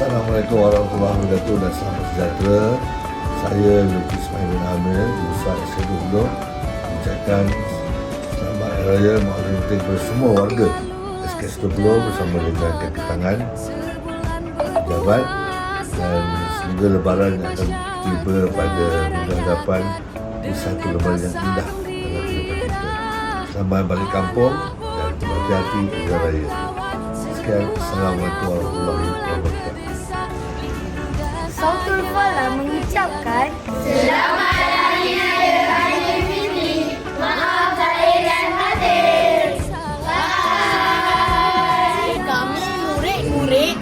Assalamualaikum warahmatullahi wabarakatuh dan selamat sejahtera. Saya Lukis Mahimin Amir, Besar SK 20 mengucapkan selamat Hari Raya Maulid Nabi kepada semua warga SK 20 bersama dengan kaki tangan pejabat dan semoga lebaran yang akan tiba pada bulan hadapan di satu lebaran yang indah dalam kehidupan kita. Selamat balik kampung dan berhati-hati Hari Raya. Sekian, Assalamualaikum warahmatullahi wabarakatuh.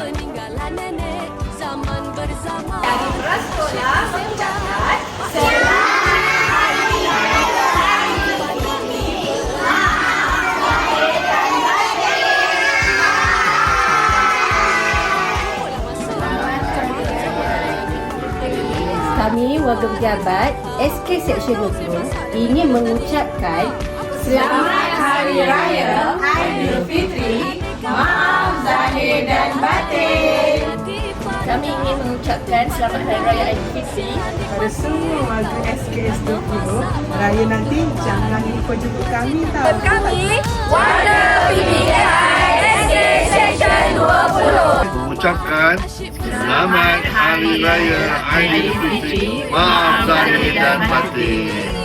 peninggalan nenek. Zaman bersama. dari mengucapkan Kami warga pejabat SK Seksyen 20 ingin mengucapkan Selamat Hari Raya Aidilfitri. Maaf mengucapkan selamat hari raya Aidilfitri Pada semua warga SKS 20 Raya nanti jangan lupa jemput kami tau Kami Warga PBI SK Section 20 mengucapkan Selamat Hari Raya Aidilfitri. Maaf zahir dan batin.